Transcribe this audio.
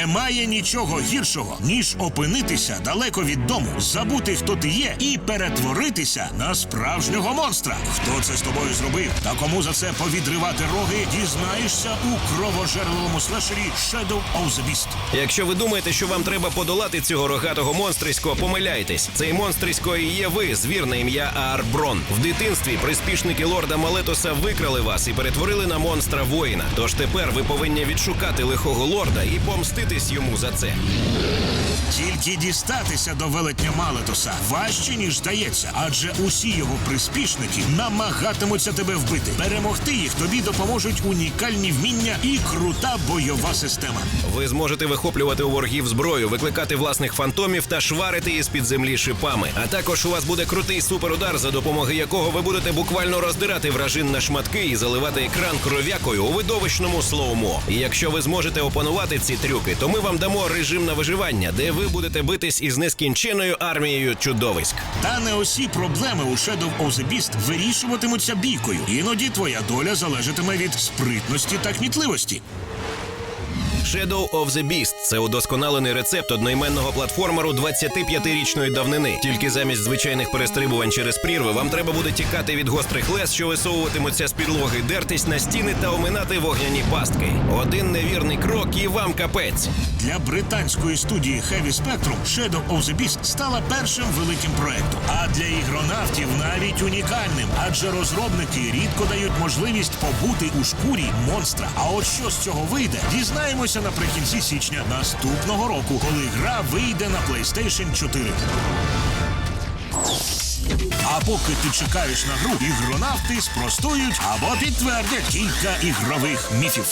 Немає нічого гіршого, ніж опинитися далеко від дому, забути, хто ти є, і перетворитися на справжнього монстра. Хто це з тобою зробив та кому за це повідривати роги, дізнаєшся у кровожерливому слешері Shadow of the Beast. Якщо ви думаєте, що вам треба подолати цього рогатого монстриського, помиляйтесь. Цей монстрисько і є ви, звір на ім'я Аарброн. В дитинстві приспішники лорда Малетоса викрали вас і перетворили на монстра воїна. Тож тепер ви повинні відшукати лихого лорда і помститись йому за це. Тільки дістатися до велетня Малетоса важче, ніж здається, адже усі його приспішники намагатимуться тебе вбити. Перемогти їх тобі допоможуть унікальні вміння і крута бойова система. Ви зможете вихоплювати у ворогів зброю, викликати власних фантомів та шварити із під землі шипами. А також у вас буде крутий суперудар, за допомогою якого ви будете буквально роздирати вражин на шматки і заливати екран кров'якою у видовищному слоумо. І якщо ви зможете опанувати ці трюки, то ми вам дамо режим на виживання, де ви будете битись із нескінченою армією чудовиськ. Та не усі проблеми у Shadow of the Beast вирішуватимуться бійкою. Іноді твоя доля залежатиме від спритності та кмітливості. Shadow of the Beast – це удосконалений рецепт одноіменного платформеру 25-річної давнини. Тільки замість звичайних перестрибувань через прірви вам треба буде тікати від гострих лес, що висовуватимуться з підлоги, дертись на стіни та оминати вогняні пастки. Один невірний крок і вам капець. Для британської студії Heavy Spectrum Shadow of the Beast стала першим великим проектом, а для ігронавтів навіть унікальним, адже розробники рідко дають можливість побути у шкурі монстра. А от що з цього вийде, дізнаємося наприкінці січня наступного року, коли гра вийде на PlayStation 4. А поки ти чекаєш на гру, ігронавти спростують або підтвердять кілька ігрових міфів.